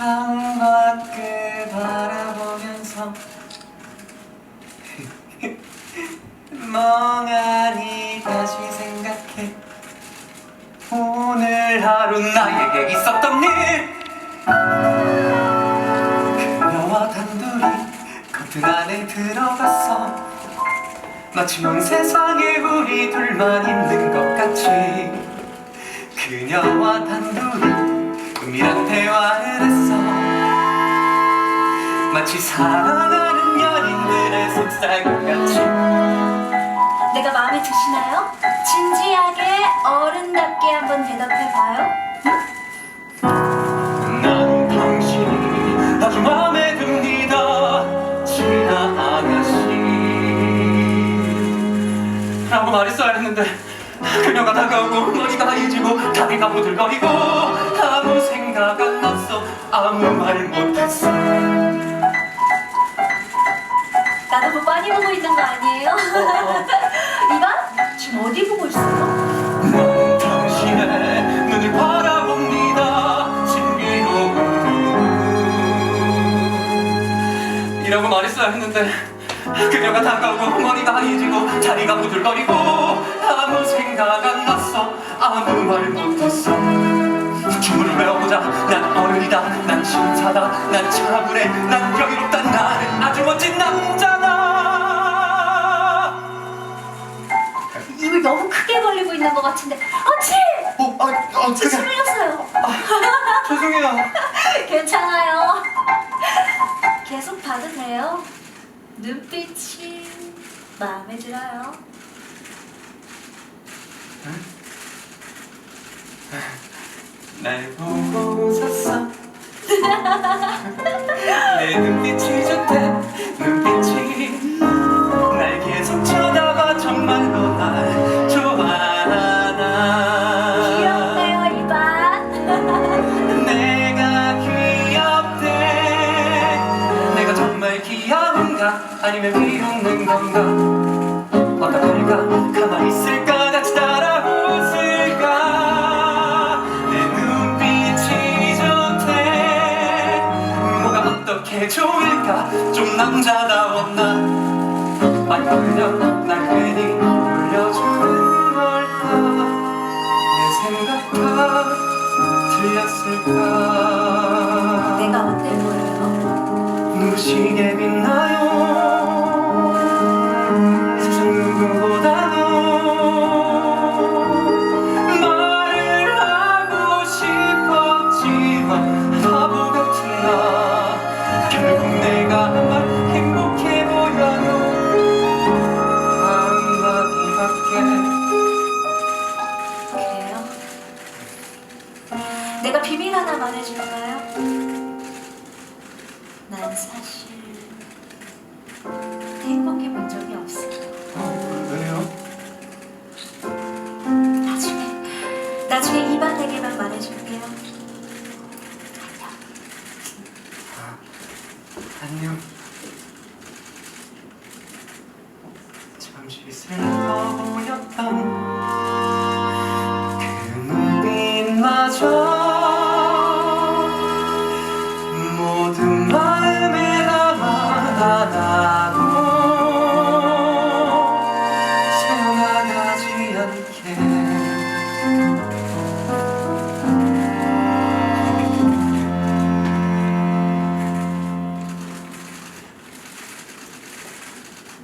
창밖을 바라보면서 멍하니 다시 생각해. 오늘 하루 나에게 있었던 일. 그녀와 단둘이 커튼 안에 들어갔어 마치 온 세상에 우리 둘만 있는 것 같이 그녀와 단둘이 은밀한 대화를 마치 사랑하는 연인들의 속삭임 같이. 내가 마음에 드시나요? 진지하게 어른답게 한번 대답해봐요. 난 당신이 아주 마음에 듭니다. 진아 아가씨. 라고 말했어야 했는데 그녀가 다가오고 머리가 하얘지고 다리가 부들거리고 아무 생각 안 났어 아무 말 못했어 아니에요? 어. 이봐, 지금 어디 보고 있어요? 난 당신의 눈을 바라봅니다. 신비로운 눈. 이라고 말했어야 했는데 그녀가 다가오고 머리가 하얘지고 다리가 부들거리고 아무 생각 안 났어. 아무 말 못했어. 춤을 배워보자. 난 어른이다. 난 신사다. 난 차분해. 난 여유롭다. 나는 아주 멋진 남자다 입을 너무 크게 벌리고 있는 것 같은데. 어치! 어, 아, 아, 저침 흘렸어요. 죄송해요 괜찮아요. 계속 돼요. 눈빛이 마음에 들어요. 날 보고 웃었어 아니면 비웃는 건가? 어떡할까 가만히 있을까? 같이 따라 웃을까 내 눈빛이 좋대. 뭐가 어떻게 좋을까? 좀 남자다웠나? 아니면 그냥 날 괜히 울려주는 걸까? 내 생각과 틀렸을까 무시게 빛나요 세상 누구보다도 말을 하고 싶었지만 바보 같은 나 결국 내가 행복해 보여요 한마디밖에 그래요? 내가 비밀 하나 말해줄까요? 난 사실 행복해 본 적이 없어요. 어, 왜요? 나중에 나중에 이반에게만 말해줄게요. 안녕. 안녕. 잠시 슬퍼 보였던 그 눈빛마저